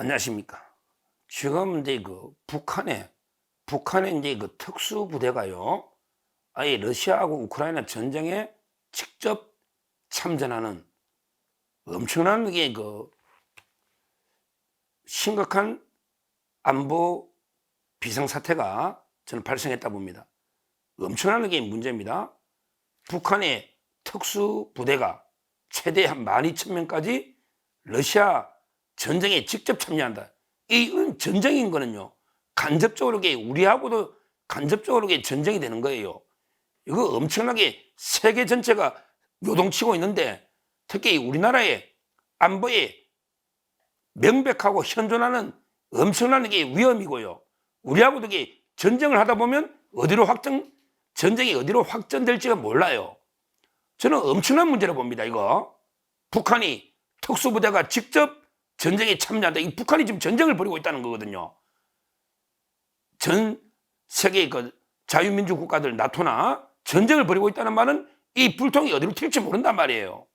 안녕하십니까. 지금 이제 그 북한에, 북한의 이제 그 특수부대가요, 아예 러시아하고 우크라이나 전쟁에 직접 참전하는 엄청난 게 그 심각한 안보 비상사태가 저는 발생했다 봅니다. 엄청난 게 문제입니다. 북한의 특수부대가 최대 한 12,000명까지 러시아 전쟁에 직접 참여한다. 이건 전쟁인 거는요. 간접적으로 우리하고도 간접적으로 전쟁이 되는 거예요. 이거 엄청나게 세계 전체가 요동치고 있는데 특히 우리나라의 안보에 명백하고 현존하는 엄청난 게 위험이고요. 우리하고도 전쟁을 하다 보면 어디로 확정, 전쟁이 어디로 확전될지가 몰라요. 저는 엄청난 문제라고 봅니다, 이거. 북한이 특수부대가 직접 전쟁에 참여한다. 이 북한이 지금 전쟁을 벌이고 있다는 거거든요. 전 세계 그 자유민주 국가들 나토나 전쟁을 벌이고 있다는 말은 이 불통이 어디로 튈지 모른단 말이에요.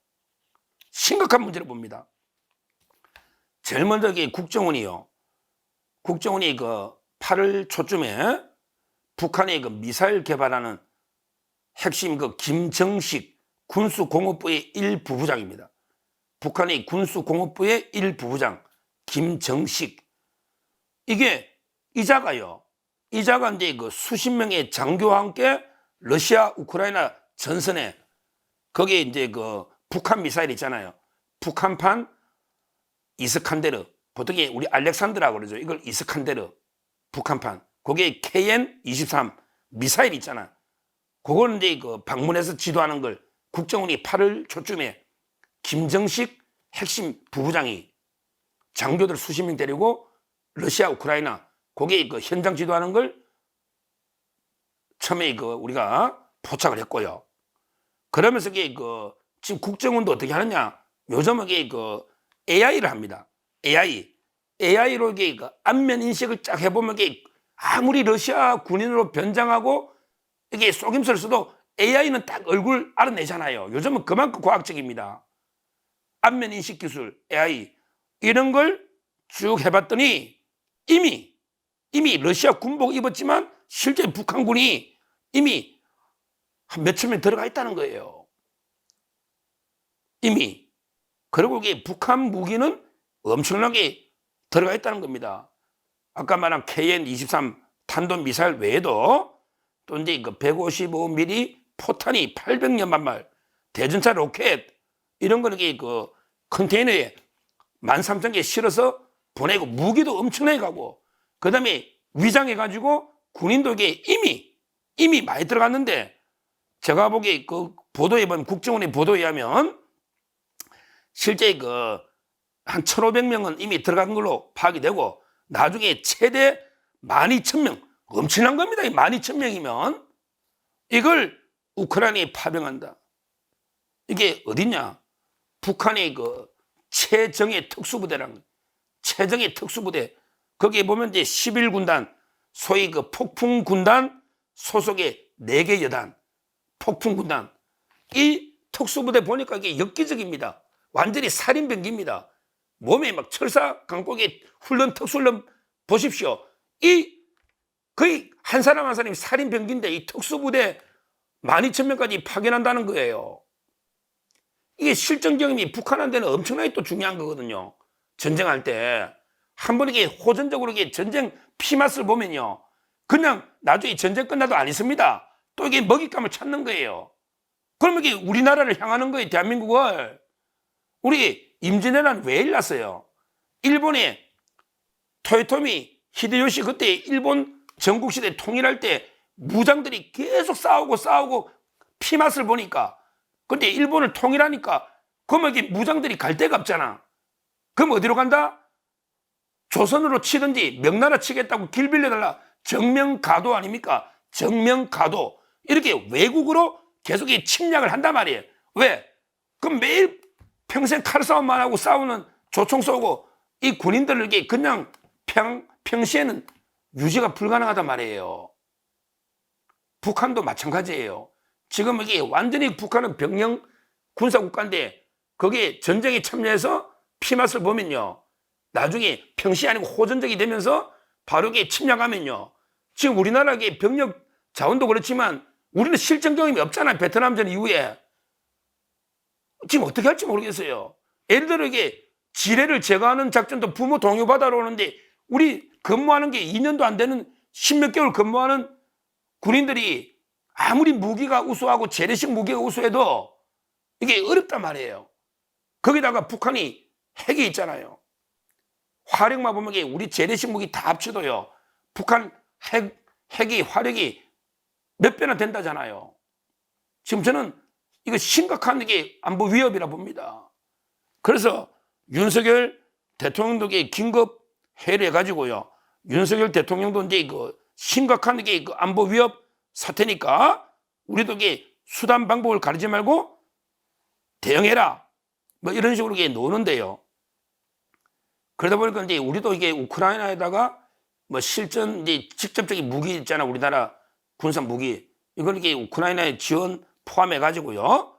심각한 문제를 봅니다. 제일 먼저 국정원이요. 국정원이 그 8월 초쯤에 북한의 그 미사일 개발하는 핵심 그 김정식 군수공업부의 1부부장입니다. 북한의 군수공업부의 1부부장 김정식 이게 이자가요. 이자가 이제 그 수십 명의 장교와 함께 러시아 우크라이나 전선에 거기에 이제 그 북한 미사일 있잖아요. 북한판 이스칸데르 보통 이 우리 알렉산드라고 그러죠. 이걸 이스칸데르 북한판 거기에 KN-23 미사일 있잖아. 그걸 이제 그 방문해서 지도하는 걸 국정원이 8월 초쯤에 김정식 핵심 부부장이 장교들 수십 명 데리고 러시아 우크라이나 거기에 그 현장 지도하는 걸 처음에 그 우리가 포착을 했고요. 그러면서 그 지금 국정원도 어떻게 하느냐? 요즘은 이게 그 AI를 합니다. AI. AI로 이게 그 안면 인식을 쫙 해보면 이게 아무리 러시아 군인으로 변장하고 이게 속임수를 써도 AI는 딱 얼굴 알아내잖아요. 요즘은 그만큼 과학적입니다. 안면 인식 기술, AI 이런 걸 쭉 해봤더니 이미 이미 러시아 군복 입었지만 실제 북한군이 이미 한 몇천 명 들어가 있다는 거예요. 이미 그리고 이게 북한 무기는 엄청나게 들어가 있다는 겁니다. 아까 말한 KN-23 탄도 미사일 외에도 또 이제 그 155mm 포탄이 800년만 말 대전차 로켓 이런 거는 그 컨테이너에 13,000개 실어서 보내고 무기도 엄청나게 가고 그 다음에 위장해 가지고 군인도 이게 이미 이미 많이 들어갔는데 제가 보기에 그 보도에 보면 국정원의 보도에 하면 실제 그 한 1,500명은 이미 들어간 걸로 파악이 되고 나중에 최대 12,000명 엄청난 겁니다. 12,000명이면 이걸 우크라이나에 파병한다. 이게 어딨냐? 북한의 그 최정예 특수부대라는. 최정예 특수부대. 거기에 보면 이제 11군단, 소위 그 폭풍군단 소속의 4개 여단, 폭풍군단. 이 특수부대 보니까 이게 엽기적입니다. 완전히 살인병기입니다. 몸에 막 철사 강국에 훈련 특수훈련 보십시오. 이 거의 한 사람 한 사람이 살인병기인데 이 특수부대 12,000명까지 파견한다는 거예요. 이게 실전 경험이 북한한테는 엄청나게 또 중요한 거거든요. 전쟁할 때. 한 번 이게 호전적으로 이게 전쟁 피맛을 보면요. 그냥 나중에 전쟁 끝나도 안 있습니다. 또 이게 먹잇감을 찾는 거예요. 그러면 이게 우리나라를 향하는 거예요, 대한민국을. 우리 임진왜란 왜 일났어요? 일본의 토요토미 히데요시 그때 일본 전국시대 통일할 때 무장들이 계속 싸우고 싸우고 피맛을 보니까 근데 일본을 통일하니까 그러면 이게 무장들이 갈 데가 없잖아. 그럼 어디로 간다? 조선으로 치든지 명나라 치겠다고 길 빌려달라. 정명가도 아닙니까? 정명가도. 이렇게 외국으로 계속 이 침략을 한단 말이에요. 왜? 그럼 매일 평생 칼싸움만 하고 싸우는 조총 쏘고 이 군인들에게 그냥 평, 평시에는 유지가 불가능하단 말이에요. 북한도 마찬가지예요. 지금 이게 완전히 북한은 병영 군사국가인데 거기에 전쟁에 참여해서 피맛을 보면요. 나중에 평시 아니고 호전적이 되면서 바로 이게 침략하면요. 지금 우리나라의 병력 자원도 그렇지만 우리는 실전 경험이 없잖아요. 베트남전 이후에. 지금 어떻게 할지 모르겠어요. 예를 들어 이게 지뢰를 제거하는 작전도 부모 동요받아러 오는데 우리 근무하는 게 2년도 안 되는 십몇 개월 근무하는 군인들이 아무리 무기가 우수하고 재래식 무기가 우수해도 이게 어렵단 말이에요. 거기다가 북한이 핵이 있잖아요. 화력만 보면 우리 재래식 무기 다 합쳐도요. 북한 핵, 핵이 화력이 몇 배나 된다잖아요. 지금 저는 이거 심각한 이게 안보 위협이라 봅니다. 그래서 윤석열 대통령도 긴급 회의를 해가지고요. 윤석열 대통령도 이제 그 심각한 그 안보 위협 사태니까 우리도 이게 수단 방법을 가리지 말고 대응해라. 뭐 이런 식으로 이게 노는데요. 그러다 보니까 이제 우리도 이게 우크라이나에다가 뭐 실전 이제 직접적인 무기 있잖아. 우리나라 군사 무기. 이걸 이게 우크라이나에 지원 포함해 가지고요.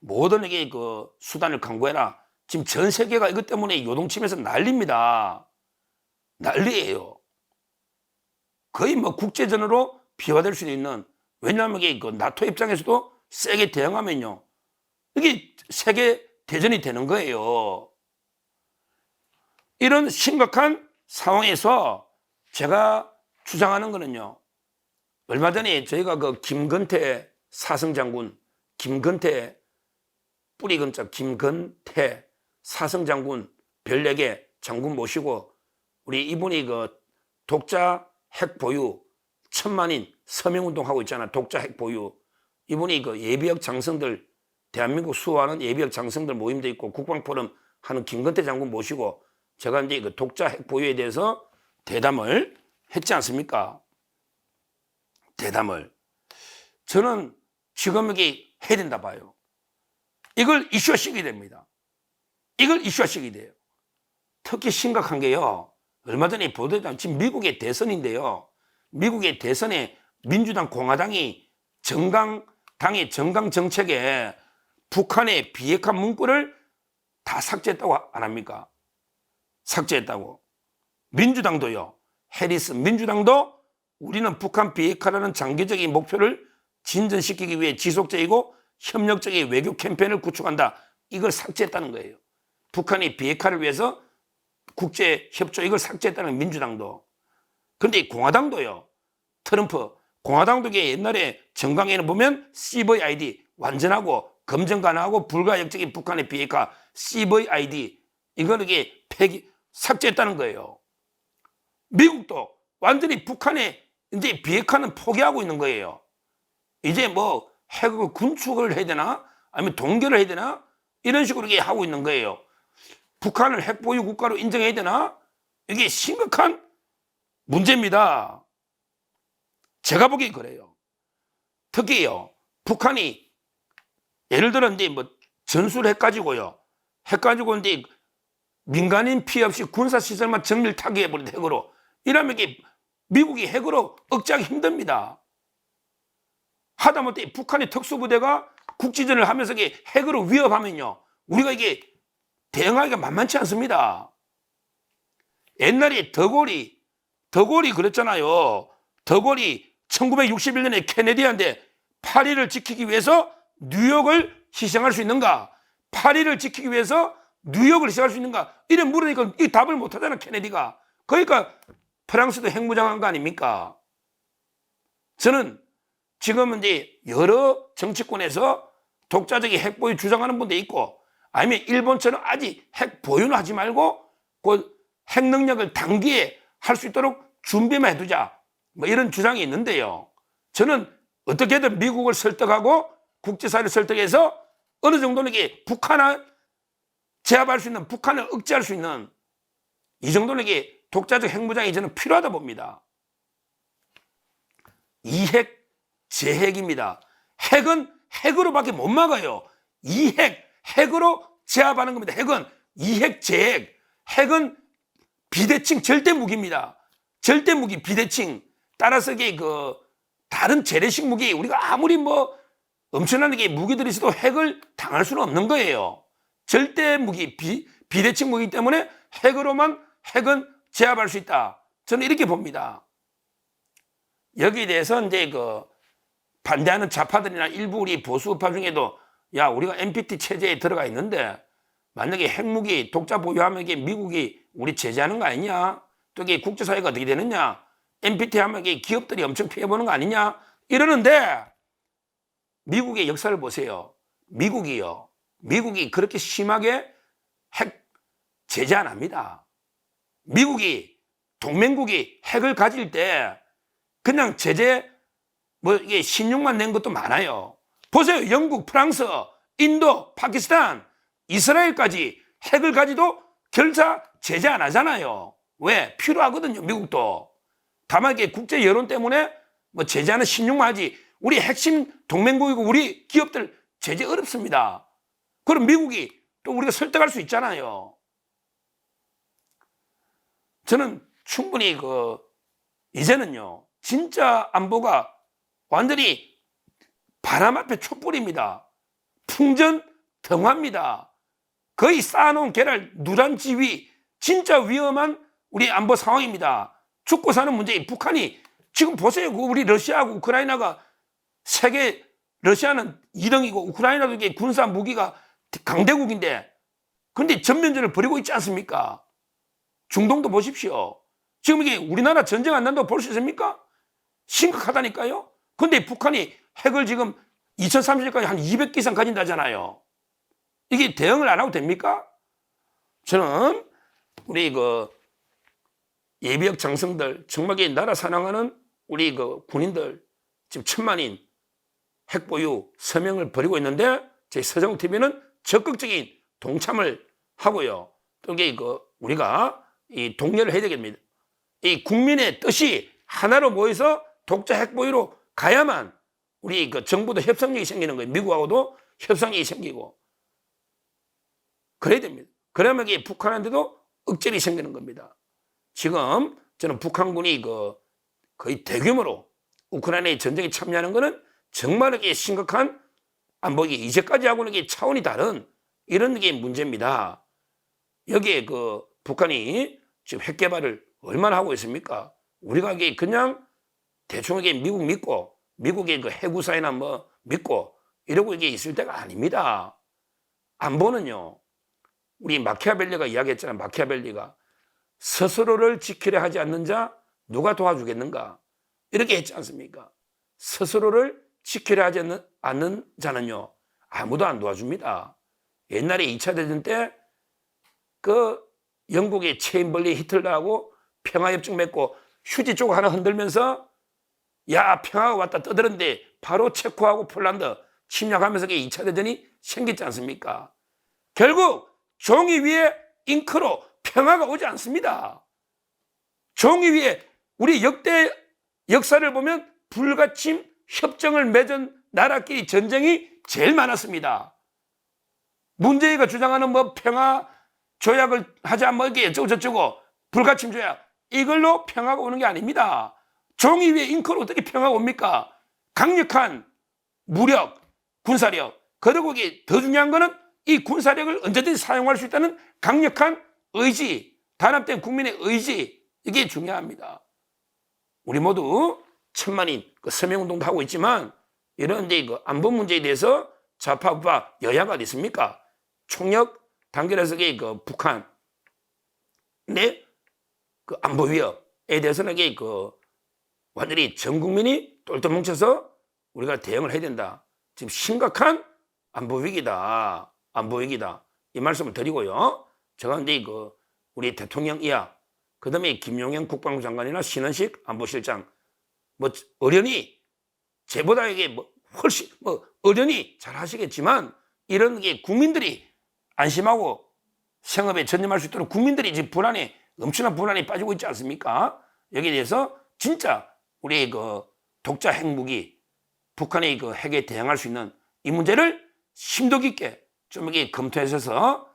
모든 이게 그 수단을 강구해라. 지금 전 세계가 이것 때문에 요동치면서 난립니다. 난리예요. 거의 뭐 국제전으로 비화될 수도 있는 왜냐하면 이게 그 나토 입장에서도 세게 대응하면요 이게 세계 대전이 되는 거예요. 이런 심각한 상황에서 제가 주장하는 거는요. 얼마 전에 저희가 그 김건태 사성 장군, 김건태 뿌리 근자 김건태 사성 장군 별에게 장군 모시고 우리 이분이 그 독자 핵 보유 천만인 서명운동 하고 있잖아. 독자 핵 보유. 이분이 그 예비역 장성들 대한민국 수호하는 예비역 장성들 모임도 있고 국방포럼 하는 김건태 장군 모시고 제가 이제 그 독자 핵 보유에 대해서 대담을 했지 않습니까? 대담을. 저는 지금 여기 해야 된다 봐요. 이걸 이슈화시키게 됩니다. 이걸 이슈화시키게 돼요. 특히 심각한 게요. 얼마 전에 보도했던 지금 미국의 대선인데요. 미국의 대선에 민주당 공화당이 정강 당의 정강 정책에 북한의 비핵화 문구를 다 삭제했다고 안 합니까? 삭제했다고. 민주당도요. 해리스 민주당도 우리는 북한 비핵화라는 장기적인 목표를 진전시키기 위해 지속적이고 협력적인 외교 캠페인을 구축한다. 이걸 삭제했다는 거예요. 북한이 비핵화를 위해서 국제 협조 이걸 삭제했다는 민주당도. 근데 공화당도요. 트럼프 공화당도 옛날에 정강에는 보면 CVID 완전하고 검증 가능하고 불가역적인 북한의 비핵화 CVID 이거는 이게 폐기 삭제했다는 거예요. 미국도 완전히 북한의 이제 비핵화는 포기하고 있는 거예요. 이제 뭐 핵을 군축을 해야 되나 아니면 동결을 해야 되나 이런 식으로 이게 하고 있는 거예요. 북한을 핵 보유 국가로 인정해야 되나 이게 심각한 문제입니다. 제가 보기엔 그래요. 특히요 북한이 예를 이제 뭐 전술 해가지고요. 해가지고 이제 민간인 피해 없이 군사 시설만 정밀 타격해버린 핵으로 이러면 이게 미국이 핵으로 억제하기 힘듭니다. 하다못해 북한의 특수부대가 국지전을 하면서 이게 핵으로 위협하면요. 우리가 이게 대응하기가 만만치 않습니다. 옛날에 더골이, 더골이 그랬잖아요. 더골이 1961년에 케네디한테 파리를 지키기 위해서 뉴욕을 희생할 수 있는가? 파리를 지키기 위해서 뉴욕을 희생할 수 있는가? 이래 물으니까 이 답을 못 하잖아, 케네디가. 그러니까 프랑스도 핵무장한 거 아닙니까? 저는 지금은 이제 여러 정치권에서 독자적인 핵 보유 주장하는 분도 있고 아니면 일본처럼 아직 핵 보유는 하지 말고 그 핵 능력을 단기에 할 수 있도록 준비만 해두자. 뭐 이런 주장이 있는데요. 저는 어떻게든 미국을 설득하고 국제사회를 설득해서 어느 정도는 이게 북한을 제압할 수 있는 북한을 억제할 수 있는 이 정도는 이게 독자적 핵무장이 저는 필요하다 봅니다. 이핵 재핵입니다. 핵은 핵으로밖에 못 막아요. 이핵 핵으로 제압하는 겁니다. 핵은 이핵 재핵 핵은 비대칭 절대 무기입니다. 절대 무기 비대칭 따라서 그 다른 재래식 무기 우리가 아무리 뭐 엄청나게 무기들이 있어도 핵을 당할 수는 없는 거예요. 절대 무기 비, 비대칭 무기 때문에 핵으로만 핵은 제압할 수 있다. 저는 이렇게 봅니다. 여기에 대해서 이제 그 반대하는 좌파들이나 일부 우리 보수파 중에도 야 우리가 NPT 체제에 들어가 있는데 만약에 핵무기 독자 보유하면 이게 미국이 우리 제재하는 거 아니냐? 또 이게 국제사회가 어떻게 되느냐? NPT 하면 기업들이 엄청 피해보는 거 아니냐? 이러는데 미국의 역사를 보세요. 미국이요. 미국이 그렇게 심하게 핵 제재 안 합니다. 미국이 동맹국이 핵을 가질 때 그냥 제재 뭐 이게 신용만 낸 것도 많아요. 보세요. 영국, 프랑스, 인도, 파키스탄, 이스라엘까지 핵을 가지도 결사 제재 안 하잖아요. 왜? 필요하거든요. 미국도. 다만 이게 국제 여론 때문에 뭐 제재하는 신용만 하지. 우리 핵심 동맹국이고 우리 기업들 제재 어렵습니다. 그럼 미국이 또 우리가 설득할 수 있잖아요. 저는 충분히 그 이제는요. 진짜 안보가 완전히 바람 앞에 촛불입니다. 풍전 등화입니다. 거의 쌓아놓은 계랄 누란지위 진짜 위험한 우리 안보 상황입니다. 죽고 사는 문제 북한이 지금 보세요. 그 우리 러시아하고 우크라이나가 세계 러시아는 2등이고 우크라이나도 이게 군사 무기가 강대국인데 그런데 전면전을 벌이고 있지 않습니까? 중동도 보십시오. 지금 이게 우리나라 전쟁 안 난다고 볼 수 있습니까? 심각하다니까요. 근데 북한이 핵을 지금 2030년까지 한 200개 이상 가진다잖아요. 이게 대응을 안 하고 됩니까? 저는 우리 그 예비역 장성들 정말 이 나라 사랑하는 우리 그 군인들 지금 천만인 핵보유 서명을 벌이고 있는데 저희 서정 TV는 적극적인 동참을 하고요. 또 이게 그 우리가 이 동료를 해야 되겠습니다. 이 국민의 뜻이 하나로 모여서 독자 핵보유로 가야만 우리 그 정부도 협상력이 생기는 거예요. 미국하고도 협상력이 생기고 그래야 됩니다. 그러면 이게 북한한테도 억제이 생기는 겁니다. 지금 저는 북한군이 그 거의 대규모로 우크라이나의 전쟁에 참여하는 것은 정말 이게 심각한 안보기 이제까지 하고는 이게 차원이 다른 이런 게 문제입니다. 여기에 그 북한이 지금 핵 개발을 얼마나 하고 있습니까? 우리가 이게 그냥 대충 이게 미국 믿고 미국의 그 해구사이나 뭐 믿고 이러고 이게 있을 때가 아닙니다. 안보는요. 우리 마키아벨리가 이야기했잖아요. 마키아벨리가 스스로를 지키려 하지 않는 자 누가 도와주겠는가? 이렇게 했지 않습니까? 스스로를 지키려 하지 않는, 않는 자는요. 아무도 안 도와줍니다. 옛날에 2차 대전 때 그 영국의 체인벌리 히틀러하고 평화협정 맺고 휴지 쪽 하나 흔들면서 야 평화가 왔다 떠드는데 바로 체코하고 폴란드 침략하면서 2차 대전이 생겼지 않습니까? 결국 종이 위에 잉크로 평화가 오지 않습니다. 종이 위에 우리 역대 역사를 보면 불가침 협정을 맺은 나라끼리 전쟁이 제일 많았습니다. 문재인가 주장하는 뭐 평화 조약을 하자 뭐 이게 어쩌고 저쩌고 불가침 조약 이걸로 평화가 오는 게 아닙니다. 종이 위에 잉크로 어떻게 평화가 옵니까? 강력한 무력, 군사력 그리고 이게 더 중요한 거는 이 군사력을 언제든지 사용할 수 있다는 강력한 의지, 단합된 국민의 의지 이게 중요합니다. 우리 모두 천만인 그 서명운동도 하고 있지만 이런 이제 그 안보 문제에 대해서 좌파 우파 여야가 어디 있습니까? 총력 단결해서 그 북한 내그 안보 위협에 대해서는 그 완전히 전 국민이 똘똘 뭉쳐서 우리가 대응을 해야 된다. 지금 심각한 안보 위기다. 안보 위기다. 이 말씀을 드리고요. 이제 그 우리 대통령 이하, 그 다음에 김용현 국방부 장관이나 신원식 안보실장, 뭐 어련히 제보다 이게 뭐 훨씬 뭐 어련히 잘 하시겠지만 이런 게 국민들이 안심하고 생업에 전념할 수 있도록 국민들이 지금 불안에 엄청난 불안에 빠지고 있지 않습니까? 여기에 대해서 진짜 우리 그 독자 핵무기 북한의 그 핵에 대응할 수 있는 이 문제를 심도 깊게 좀 이렇게 검토해서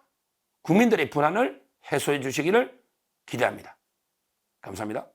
국민들의 불안을 해소해 주시기를 기대합니다. 감사합니다.